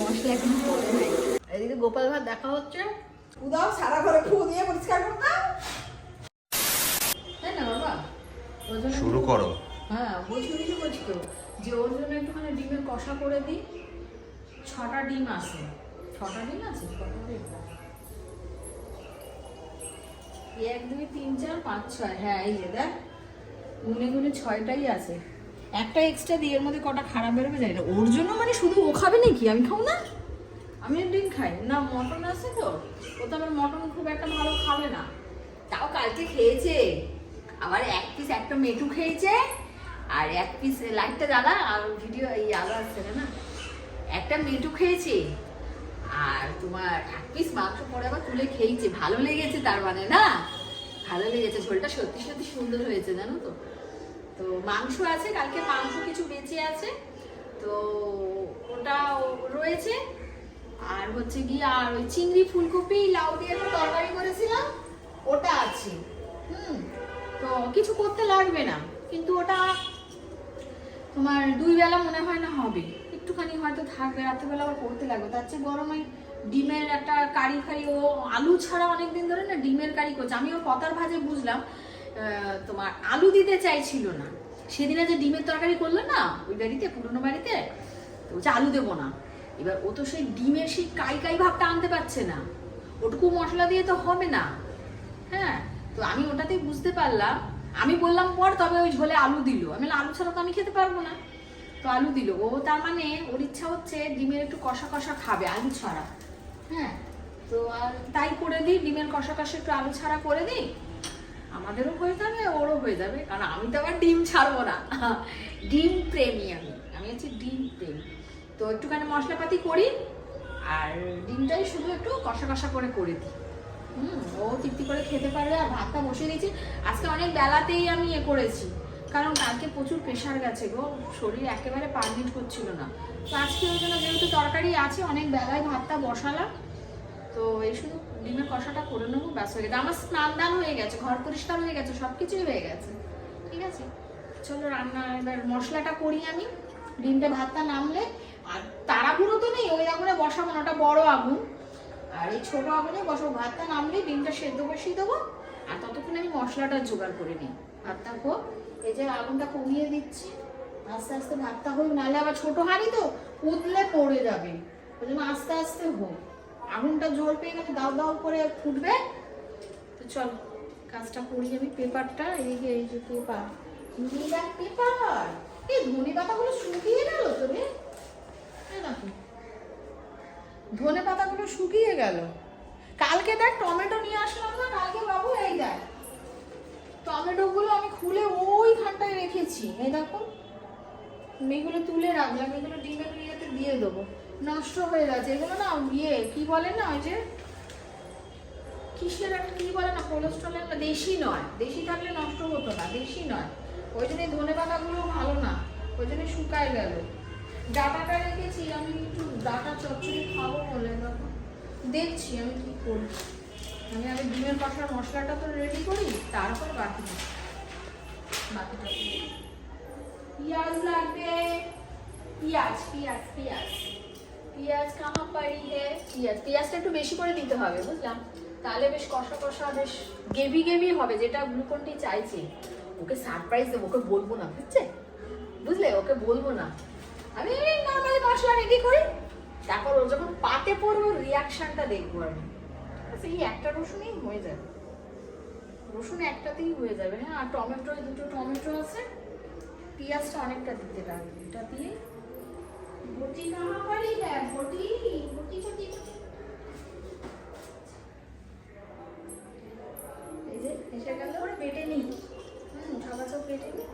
মশলা পড়ে নাই। এদিকে গোপাল ভাত দেখা হচ্ছে। উদাও সারা ঘরে ফু দিয়ে পরিষ্কার করতাম তাই না বাবা? শুরু করো। হ্যাঁ বলছি কিছু বলছি তো যে ওর জন্য একটুখানি ডিমের কষা করে দিই। ছটা ডিম আছে। ছটা ডিম আছে? কটা ডিম? এই এক দুই তিন চার পাঁচ ছয়। হ্যাঁ এই যে দেখ গুনে গুনে ছয়টাই আছে। একটা এক্সট্রা দিয়ে এর মধ্যে কটা খারাপ বেরোবে জানি না। ওর জন্য মানে শুধু ও খাবে নাকি? আমি খাব না? আমি ডিম খাই। না মটন আছে তো। ও তো আমার মটন খুব একটা ভালো খাবে না। তাও কালকে খেয়েছে। আবার এক পিস একটা মেটু খেয়েছে। আর এক পিস লাইটটা জ্বালা, আর ভিডিও এই আলো আসছে না? একটা মেটু খেয়েছে। আর তোমার এক পিস মাংস পরে আবার তুলে খেয়েছে। ভালো লেগেছে তার মানে না? ভালো লেগেছে। ঝোলটা সত্যি সত্যি সুন্দর হয়েছে, জানো তো? তো মাংস আছে, কালকে মাংস কিছু বেঁচে আছে, তো ওটা রয়েছে। আর হচ্ছে গিয়ে আর ওই চিংড়ি ফুলকপি, লাউ দিয়ে একটা তরকারি করেছিলাম, ওটা আছে। হুম, তো কিছু করতে লাগবে না, কিন্তু ওটা তোমার দুই বেলা মনে হয় না হবে। একটুখানি হয়তো থাকবে, রাত্রেবেলা আবার করতে লাগবে। তার চেয়ে গরম ওই ডিমের একটা কারি ফারি ও আলু ছাড়া অনেকদিন ধরে না ডিমের কারি করছে। আমি ওর পতার ভাজে বুঝলাম তোমার আলু দিতে চাইছিল না। সেদিনে যে ডিমের তরকারি করল না, ওই বাড়িতে, পুরনো বাড়িতে, তো বলছে, আলু দেবো না। এবার ও তো সেই ডিমের সেই কাই কাই ভাবটা আনতে পারছে না। ওটুকু মশলা দিয়ে তো হবে না। হ্যাঁ তো আমি ওটাতেই বুঝতে পারলাম। আমি বললাম, পর তবে ওই ঝোলে আলু দিল। আমি আলু ছাড়া তো আমি খেতে পারব না। তো আলু দিল। ও তার মানে ওর ইচ্ছা হচ্ছে ডিমের একটু কষা কষা খাবে, আলু ছাড়া। হ্যাঁ তো আর তাই করে দিই, ডিমের কষা কষা একটু আলু ছাড়া করে দিই। আমাদেরও হয়ে যাবে, ওরও হয়ে যাবে। কারণ আমি তো আবার ডিম ছাড়বো না। ডিম প্রেমী আমি। আমি হচ্ছে ডিম প্রেমী। তো একটুখানি মশলাপাতি করি, আর ডিমটাই শুধু একটু কষা কষা করে করে দিই। হুম, ও তৃপ্তি করে খেতে পারবে, আর ভাতটা বসিয়ে দিয়েছি। আজকে অনেক বেলাতেই আমি এ করেছি। কারণ কালকে প্রচুর প্রেশার গেছে গো। শরীর একেবারে পারমিট করছিল না। তো আজকে ওই জন্য যেহেতু তরকারি আছে, অনেক বেলায় ভাতটা বসালাম। তো এই শুধু ডিমের কষাটা করে নেব, ব্যাস হয়ে গেছে। আমার স্নান দান হয়ে গেছে, ঘর পরিষ্কার হয়ে গেছে সব কিছুই হয়ে গেছে। ঠিক আছে? চলো রান্না, এবার মশলাটা করি আমি। ডিমটা ভাতটা নামলে, আর তাড়াহুড়ো তো নেই, ওই আগুনে বসাবো না, ওটা বড় আগুন। আর এই ছোট আগুনে বসাবো, ভাতটা নামলে ডিমটা সেদ্ধ বসিয়ে দেবো, আর ততক্ষণ আমি মশলাটা জোগাড় করে নিই। ভাতটা হোক, এই যে আগুনটা কমিয়ে দিচ্ছি, আস্তে আস্তে ভাতটা হোক, নাহলে আবার ছোট হাঁড়ি তো উতলে পড়ে যাবে। ওই জন্য আস্তে আস্তে হোক। আগুনটা জোর পেয়ে গেলে দাও দাও করে ফুটবে। তো চল, কাজটা করি আমি পেপারটা যে, এই যে পেপার। নীলার পেপার? এই ধনে পাতাগুলো শুকিয়ে গেল তো রে? দেখো ধনে পাতাগুলো শুকিয়ে গেল। কালকে দেখ, টমেটো নিয়ে আসলাম না, কালকে বাবু, এই দেখ। টমেটো গুলো আমি খুলে ওই ওইখানটায় রেখেছি। এই দেখো, মেয়েগুলো তুলে রাখলাম এগুলো ডিমের ইয়েতে দিয়ে দেবো। নষ্ট হয়ে গেছে। এগুলো না ইয়ে কি বলে না ওই যে, কিসের একটা, কি বলে না কোলেস্ট্রলের না দেশি নয়। দেশি থাকলে নষ্ট হতো না, দেশি নয়। ওই জন্য ধনে পাতাগুলো ভালো না, ওই জন্য শুকায় গেল। ডাটাটা রেখেছি, আমি একটু ডাটা চচ্চড়ি খাব বলে দেখো। দেখছি আমি কি করি। আমি আগে ডিমের পাশার মশলাটা তো রেডি করি, তারপর বাকি বাকিটা। পেঁয়াজ লাগবে। পেঁয়াজ পেঁয়াজ পেঁয়াজ। পেঁয়াজ কামা পাড়ি হে পেঁয়াজ, পেঁয়াজটা একটু বেশি করে দিতে হবে, বুঝলাম? তাহলে বেশ কষা কষা, বেশ গেভি গেভি হবে, যেটা গ্লুকনটি চাইছে। ওকে সারপ্রাইজ দেবো, ওকে বলব না, বুঝছে? বুঝলে? ওকে বলব না। আমি নর্মালি মশলা রেডি করি, তারপর ও যখন পাতে পড়বে রিয়াকশনটা দেখব আমি। আচ্ছা এই একটা রসুনই হয়ে যাবে। রসুন একটাতেই হয়ে যাবে হ্যাঁ? আর টমেটো দুটো টমেটো আছে, পেঁয়াজটা অনেকটা দিতে লাগবে এটা দিয়ে এসে গেল। করে বেটে নিই। হুম সবাই সব বেটে নিই।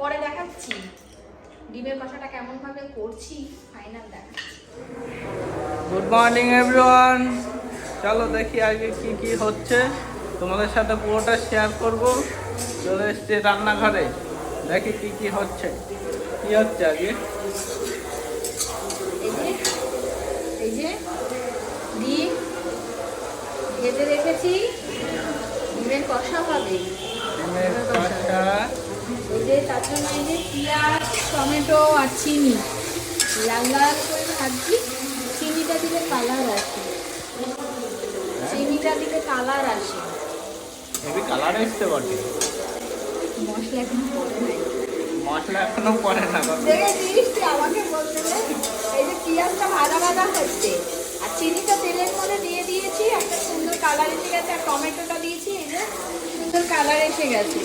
পরে দেখাচ্ছি। ডিমের কষাটা কেমন ভাবে করছি ফাইনাল দেখাচ্ছি। গুড মর্নিং এভরিওয়ান চলো দেখি আগে কি কি হচ্ছে। তোমাদের সাথে পুরোটা শেয়ার করব। চলে এসছে রান্নাঘরে। দেখি কি কি হচ্ছে। কি হচ্ছে আগে এই যে এই যে ডিম ভেজে রেখেছি। ডিমের কষা হবে। এই যে তার জন্য এই যে পেঁয়াজ টমেটো আর চিনি। লাল লাল করে ভাবছি চিনিটা দিলে কালার আসে। চিনিটা দিলে কালার আসে। কালার বটে। মশলা পড়ে নাই হচ্ছে। আর চিনিটা তেলের মধ্যে দিয়ে দিয়েছি, একটা সুন্দর কালার এসে গেছে, আর টমেটোটা দিয়েছি সুন্দর কালার এসে গেছে।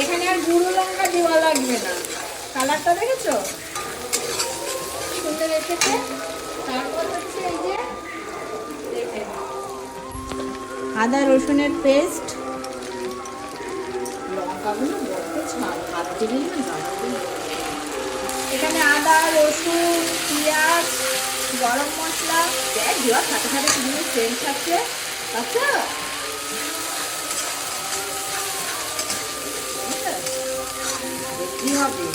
এখানে আর গুঁড়ো লঙ্কা দেওয়া লাগবে না। কালারটা দেখেছ? সুন্দর এসেছে। তারপর হচ্ছে এই যে আদা রসুনের পেস্ট লঙ্কাগুলো এখানে আদা, রসুন, পেঁয়াজ, গরম মশলা। দেখ, দেওয়ার সাথে সাথে তুমি সেন্ট আছে। আচ্ছা? দেখতেই হবে।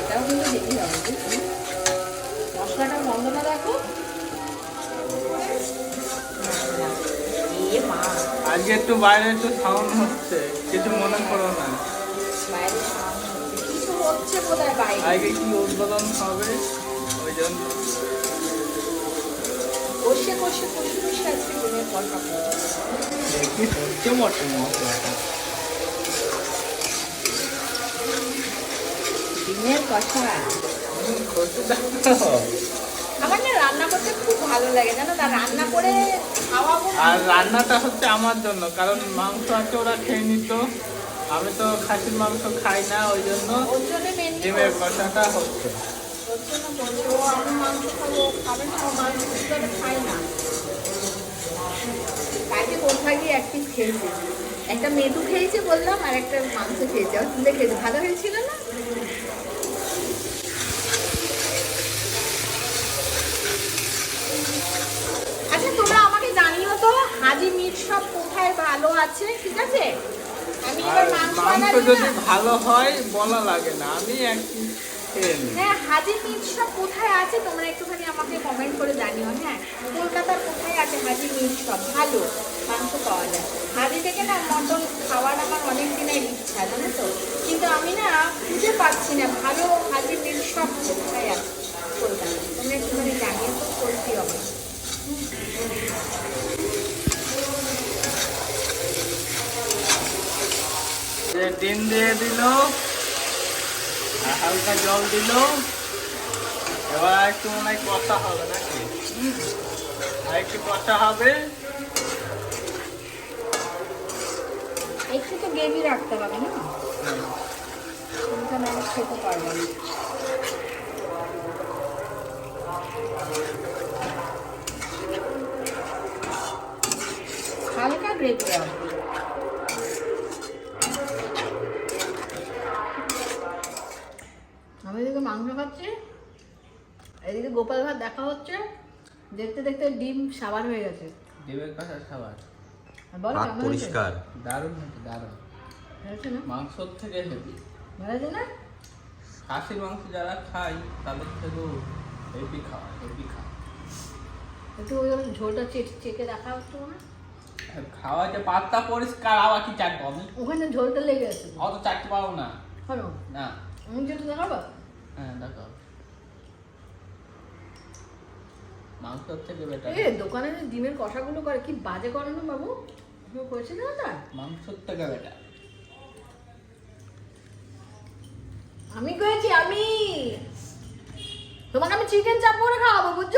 এটাও কিন্তু দেখতেই হবে বুঝলি? মশলাটার গন্ধটা দেখো। আজকে একটু বাইরে একটু সাউন্ড হচ্ছে কিছু মনে করো না। আজকে কি উদ্বোধন হবে? ওই জন্য। কষে কষে কষে কষে আজকে। হচ্ছে মশলাটা ডিমের কষা করতে আমার না রান্না করতে খুব ভালো লাগে জানো তা রান্না করে আর রান্নাটা হচ্ছে আমার জন্য, কারণ মাংস আছে ওরা খেয়ে নিত। আমি তো খাসির মাংস খাই না, ওই জন্য ডিমের কষাটা হচ্ছে। একটা মেদু খেয়েছে বললাম, আর একটা মাংস খেয়েছে। খেয়েছে। ভালো হয়েছিল না আচ্ছা তোমরা আমাকে জানিও তো হাজি মিট সব কোথায় ভালো আছে? ঠিক আছে? আমি এবার মাংস মাংস যদি ভালো হয় বলা লাগে না। আমি এক হ্যাঁ হাজি মিট শপ কোথায় আছে তোমরা একটুখানি আমাকে কমেন্ট করে জানিও। হ্যাঁ কলকাতার কোথায় আছে হাজি মিট শপ ভালো মাংস পাওয়া যায়। হাজি থেকে না মটন খাওয়ার আমার অনেক দিনের ইচ্ছা জানো তো? কিন্তু আমি না খুঁজে পাচ্ছি না ভালো হাজি মিট শপ কোথায় আছে কলকাতায় তোমরা একটুখানি জানিও তো করতে হবে যে ডিম দিয়ে দিল, হালকা জল দিল। এবার একটু মনে হয় কষা হবে নাকি? আর একটু কষা হবে। একটু তো গ্রেভি রাখতে হবে না? খেতে পারব না। হালকা গ্রেভি রাখব আমি এদিকে মাংস খাচ্ছি। এদিকে গোপাল ভাত দেখা হচ্ছে। দেখতে দেখতে ডিম সাবার হয়ে গেছে। ডিমের বলো হাত কেমন পরিষ্কার। দারুণ হয়েছে দারুণ। হয়েছে না? মাংসর থেকে হেভি। ভালো না? খাসির মাংস যারা খাই তাদের থেকেও হেভি খাওয়া হেভি খাওয়া। একটু ওই ঝোলটা চেটে চেকে দেখা হতো না খাওয়া যে পাত্তা পরিষ্কার আবার কি চাটবো আমি? ওখানে ঝোলটা লেগে আছে। অত চাটতে পারব না। হলো না। আমি যেটা দেখাবো? হ্যাঁ মাংসর থেকে বেটার এ দোকানে যে ডিমের কষাগুলো করে কি বাজে করে না বাবু করেছে না ওটা? মাংসর থেকে বেটার আমি করেছি আমি। তোমাকে আমি চিকেন চাপ করে খাওয়াবো বুঝছ?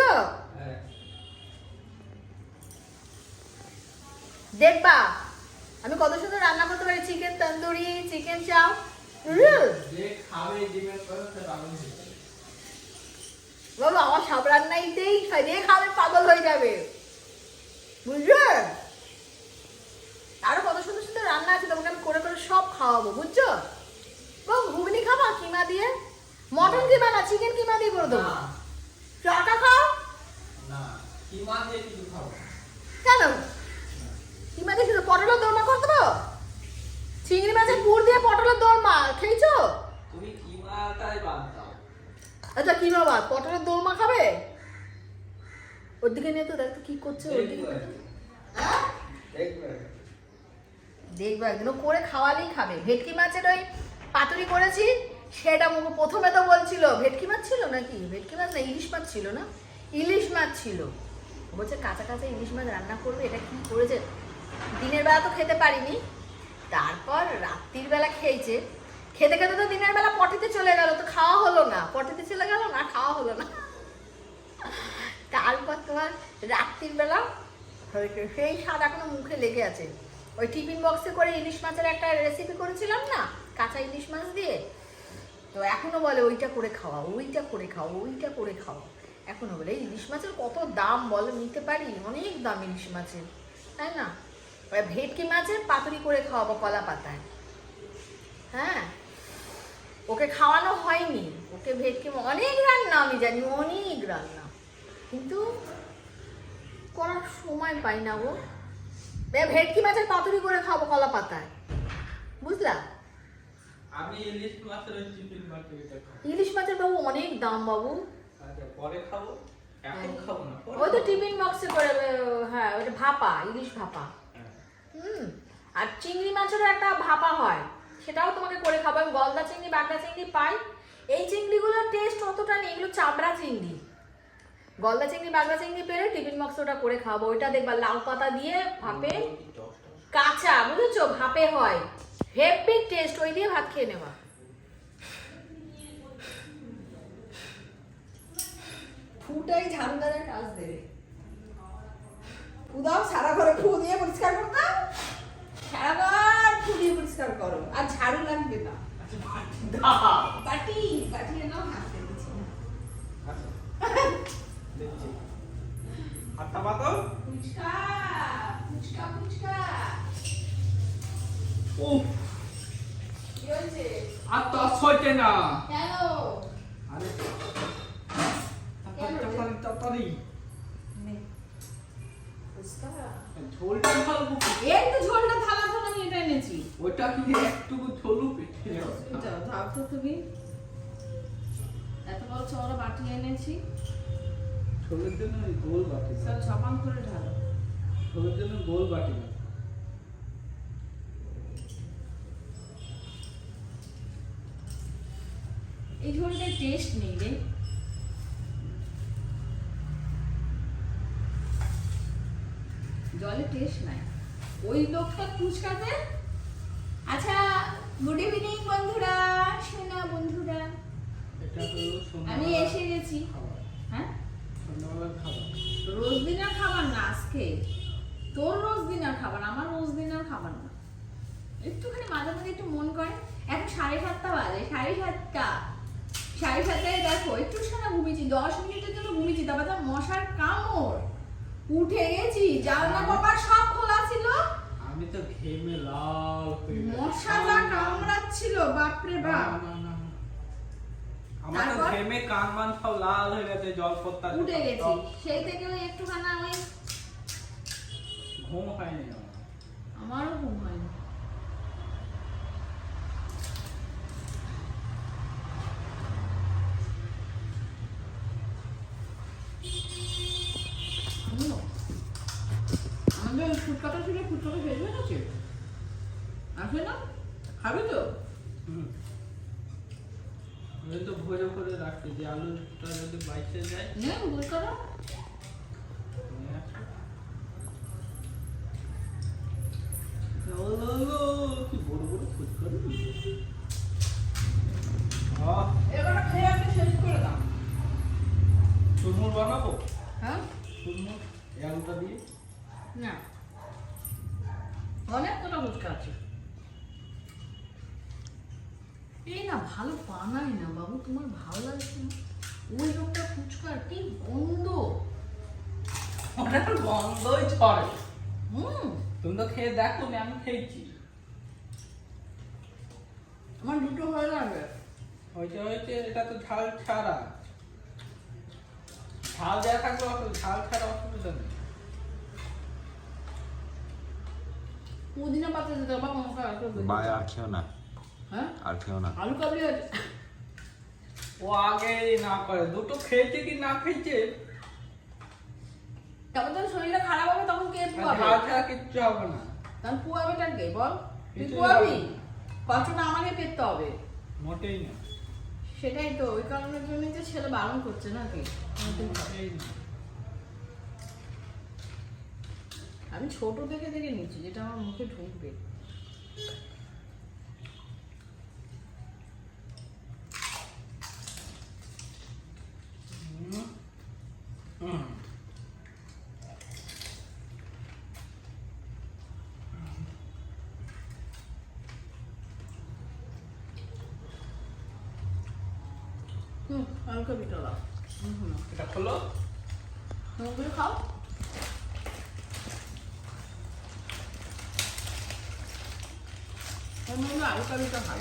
দেখবা আমি কত সুন্দর রান্না করতে পারি চিকেন তন্দুরি চিকেন চাপ। বাবা আমার সব রান্নাইতেই যে খাবে পাগল হয়ে যাবে। বুঝলে? আরও কত সুন্দর সুন্দর রান্না আছে তোমাকে আমি করে করে সব খাওয়াবো বুঝছ? বাবু ঘুগনি খাবা কিমা দিয়ে? মটন কিমা না চিকেন কিমা দিয়ে করে দেবো? না, খাও? কেন? কিমা দিয়ে শুধু পটলের দোরমা করতে দেবো? চিংড়ি মাছের পুর দিয়ে পটলের দোরমা খেয়েছো? তুমি কিমাটাই বাদ দাও আচ্ছা কিমা বাদ পটলের দোরমা খাবে? ওর দিকে নিয়ে তো দেখো কি করছে ওর দিকে দেখবে। হ্যাঁ? দেখবে। দেখব একদিন করে খাওয়ালেই খাবে। ভেটকি মাছের ওই পাতুরি করেছি সেটা মুখ প্রথমে তো বলছিল ভেটকি মাছ ছিল নাকি? ভেটকি মাছ না ইলিশ মাছ ছিল না? ইলিশ মাছ ছিল। বলছে কাঁচা কাঁচা ইলিশ মাছ রান্না করবে এটা কি করেছে? দিনের বেলা তো খেতে পারিনি। তারপর রাত্রির বেলা খেয়েছে। খেতে খেতে তো দিনের বেলা পটিতে চলে গেল, তো খাওয়া হলো না। পটিতে চলে গেল না, খাওয়া হলো না। তারপর তোমার রাত্রির বেলা সেই স্বাদ এখনও মুখে লেগে আছে। ওই টিফিন বক্সে করে ইলিশ মাছের একটা রেসিপি করেছিলাম না, কাঁচা ইলিশ মাছ দিয়ে? তো এখনও বলে ওইটা করে খাওয়া, ওইটা করে খাওয়া, ওইটা করে খাওয়া। এখনও বলে ইলিশ মাছের কত দাম বলো, নিতে পারি? অনেক দাম ইলিশ মাছের, তাই না? ভেটকি মাছের পাতুরি করে খাওয়াবো কলা পাতায়। হ্যাঁ? ওকে খাওয়ানো হয়নি। ওকে ভেটকি অনেক রান্না আমি জানি অনেক রান্না। কিন্তু করার সময় পাই না গো। ভেটকি মাছের পাতুরি করে খাব কলা পাতায়। বুঝলা? আমি ইলিশ মাছের ইলিশ মাছের বাবু অনেক দাম বাবু। আচ্ছা পরে খাব। এখন খাব না ওই তো টিফিন বক্সে করে হ্যাঁ ওইটা ভাপা ইলিশ ভাপা। হ্যাঁ। হুম। আর চিংড়ি মাছেরও একটা ভাপা হয়। সেটাও তোমাকে করে খাব। আমি গলদা চিংড়ি বাগদা চিংড়ি পাই। এই চিংড়িগুলোর টেস্ট অতটা নেই। এগুলো চামড়া চিংড়ি। গলদা চিংড়ি বাগদা চিংড়ি পেরে টিফিন বক্সে ওটা করে খাব। ওইটা দেখবা লাউ পাতা দিয়ে ভাপে কাঁচা বুঝেছ? ভাপে হয়। হেভি টেস্ট ওই দিয়ে ভাত খেয়ে নেওয়া। ফুটাই ঝাড়ুদারের কাজ দেবে। উদাও সারা ঘরে ফু দিয়ে পরিষ্কার করতাম সারাবার ফু দিয়ে পরিষ্কার করো। আর ঝাড়ু লাগবে না। বাটি বাটি এনে হাতে দিচ্ছি। আচ্ছা। হাতটা পাতো? ফুচকা ফুচকা ফুচকা। উফ কি হয়েছে? আর তো সইতে না। কেন? আরে তাড়াতাড়ি। ঝোলটা ঢালবো এই তো ঝোলটা থালা থালা নিয়ে এটা এনেছি। ওইটা কি একটুকু ঝোলু পেটে যাও ধাও তো তুমি। এত বড় চওড়া বাটি এনেছি। ঝোলের জন্য গোল বাটি। ছপান করে ঢালো। ঝোলের জন্য গোল বাটি না এই ঝোলটার টেস্ট নেই রে। জলে টেস্ট নাই। ওই লোকটা ফুচকাতে আচ্ছা গুড ইভিনিং বন্ধুরা সোনা বন্ধুরা। আমি এসে গেছি। হ্যাঁ? রোজ দিনার খাবার না আজকে। তোর রোজ দিনার খাবার আমার রোজ দিনার খাবার না। একটুখানি মাঝে মাঝে একটু মন করে। এখন সাড়ে সাতটা বাজে সাড়ে সাতটা। সাড়ে সাতটায় দেখো একটু সারা ঘুমিয়েছি দশ মিনিটের জন্য ঘুমিয়েছি তারপর তো মশার কামড়। উঠে গেছি জানলা কপার সব খোলা ছিল। আমি তো ঘেমে লাল। মশা যা কামড়াচ্ছিল বাপরে রে বাপ। আমার তো ঘেমে কান মান সব লাল হয়ে গেছে জল পড়তা উঠে গেছি। সেই থেকে ওই একটুখানা ওই ঘুম হয়নি আমার। আমারও ঘুম হয়নি শুনো, আমাদের ফুটকাটা ছিল ফুটকাটা শেষ হয়ে গেছে আসবে না খাবে তো হুম। আমি তো ভরে ভরে রাখছি যে আলুটা যদি বাইচে যায়। নে ফুটকাটা নিয়ে আসো। লা, লা, লা, কি বড় বড় ফুচকারি। আহ, এবার খেয়ে আপনি শেষ করে দাও। চুরমুর বানাবো? হ্যাঁ? চুরমুর এই আলুটা দিয়ে। না। আছে। এই না ভালো বানায় না। তোমার ভালো লাগছে না? ওই লোকটা ফুচকার কি গন্ধ। ওটার গন্ধই ছড়ে। হুম। তুমি তো খেয়ে দেখো আমি খেয়েছি। আমার দুটো হয়ে যাবে হয়েছে হয়েছে এটা তো ঝাল ছাড়া। ঝাল দেওয়া থাকলে ঝাল ছাড়া অসুবিধা নেই। পুদিনা পাতা দিতে হবে আছে আর খেও না। হ্যাঁ? আর খেও না। আলু কাবলি আছে। ও আগে না করে দুটো খেয়েছে কি না খেয়েছে? তারপর তোর শরীরটা খারাপ হবে তখন কে পুয়াবে? কিচ্ছু হবে না। তখন পুয়াবেটা কে বল? তুই পুয়াবি। কষ্টটা আমাকে পেতে হবে? মোটেই না। সেটাই তো ওই কারণের জন্যই তো ছেলে বারণ করছে নাকি না। আমি ছোট দেখে দেখে নিচ্ছি যেটা আমার মুখে ঢুকবে হুম। হুম। হুম হালকা বিটা দাও হুম হুম এটা খোলো মুখগুলো খাও মধ্যে হালকা বিটা খাই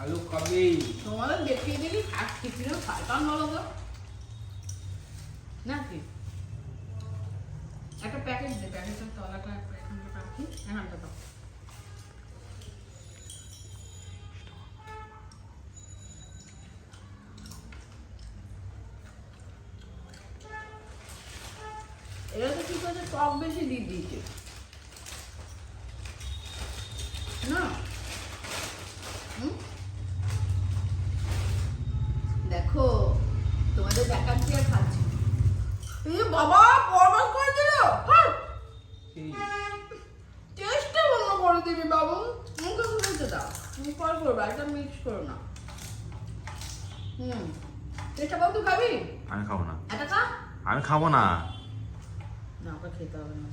আলু কবে তোমাদের দেখিয়ে দিলি খাট খিচুড়ি খাই কারণ বলো তো? নাকি একটা প্যাকেট দে প্যাকেটের তলাটা এখানটা রাখি এখানটা দাও। করছে টক বেশি দিয়ে দিয়েছে। না? দেখো তোমাদের দেখাচ্ছি আর খাচ্ছি? বাবা বরবাদ করে দিল? টেস্টটা অন্য করে দিবি বাবু। মুখে দাও। তুমি পর করবে একটা মিক্স করো না। হুম। বাবু তুই খাবি? আমি খাব না। এটা খা। আমি খাব না। খেতে হবে না।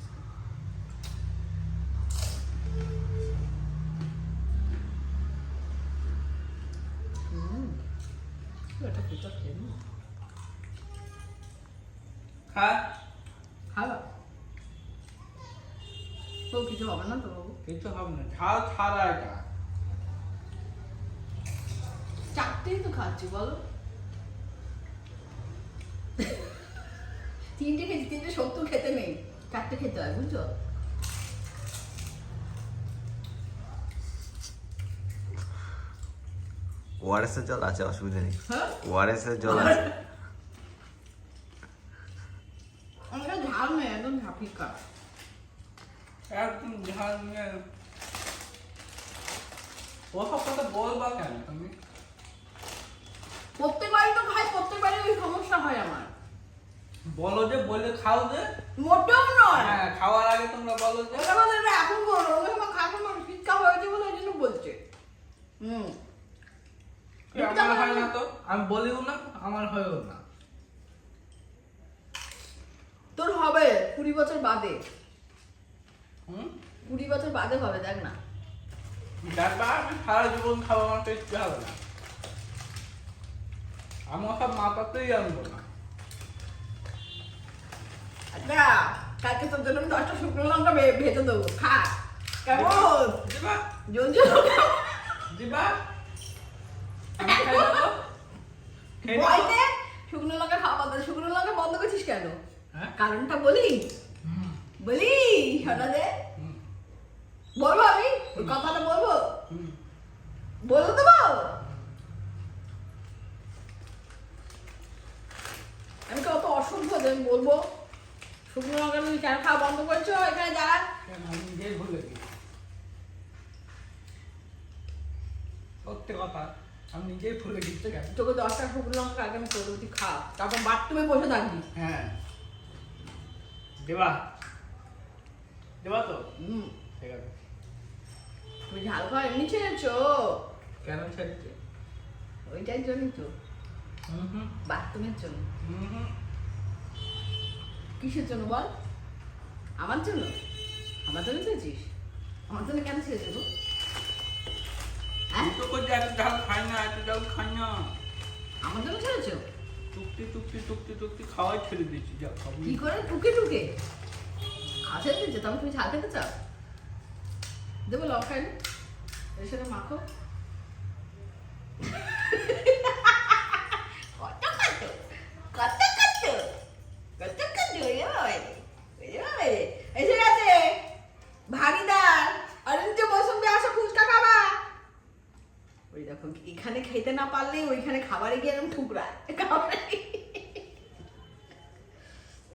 তো কিছু হবে না তো বাবু কিছু হবে না ঝাল ছাড়া এটা চারটেই তো খাচ্ছি বলো তিনটে খেয়েছি তিনটে সত্তর খেতে নেই চারটে খেতে হয় বুঝছ? ওআরএস এর জল আছে অসুবিধা নেই। হ্যাঁ? ওআরএস এর জল আছে। আমাকে ঝাল নেই একদম ঝাপিকা একদম ঝাল নিয়ে ওসব কথা বলবা কেন তুমি? প্রত্যেকবারই তো খাই প্রত্যেকবারই ওই সমস্যা হয় আমার। বলো যে বলে খাও যে। মোটেও নয়। হ্যাঁ খাওয়ার আগে তোমরা বলো যে ওটা বলে না, এখন বলো ওই সময় আমার শিক্ষা হয়েছে বলে ওই জন্য বলছে। হুম। আমার হয় না তো? আমি বলিও না আমার হয়েও না। তোর হবে কুড়ি বছর বাদে। হুম? কুড়ি বছর বাদে হবে দেখ না। দেখবা আমি সারা জীবন খাব আমার টেস্টি হবে না। আমি ওসব মাথাতেই আনব না। আচ্ছা কালকে তোর জন্য দশটা শুকনো লঙ্কা ভেজে দেবো। খা। কেমন? দিবা? দিবা? শুকনো লঙ্কা খাওয়া বন্ধ শুকনো লঙ্কা বন্ধ করছিস কেন? হ্যাঁ? কারণটা বলি। বলি শোনা বলব আমি? কথাটা বলব। বলব দেবো আমি তো অত অসভ্য আমি বলব। শুকনো লঙ্কা তুমি কেন খাওয়া বন্ধ করছ? এখানে ভুলে সত্যি কথা আমি নিজেই ভুলে গেছি। তোকে দশটা শুকনো লঙ্কা আগে আমি করে তুই খা। তারপর বাথরুমে বসে থাকবি। হ্যাঁ। দেবা। দেবা তো? হুম ঠিক আছে। তুমি ঝাল খাওয়া এমনি ছেড়েছো? কেন ছেড়েছে? ওইটার জন্যই তো। বাথরুমের জন্য। হুম হুম। কিসের জন্য বল? আমার জন্য? আমার জন্য ছেড়েছিস আমার জন্য কেন ছেড়েছো গো? হ্যাঁ? আমার জন্য ছেড়েছো? টুকটি টুকটি টুকটি টুকটি খাওয়াই ছেড়ে দিয়েছি যা খাব। কি করে? টুকে টুকে খাওয়া ছেড়ে দিচ্ছে তখন তুমি ঝাল খেতে চাও? দেবো লঙ্কা এনে এর সাথে মাখো।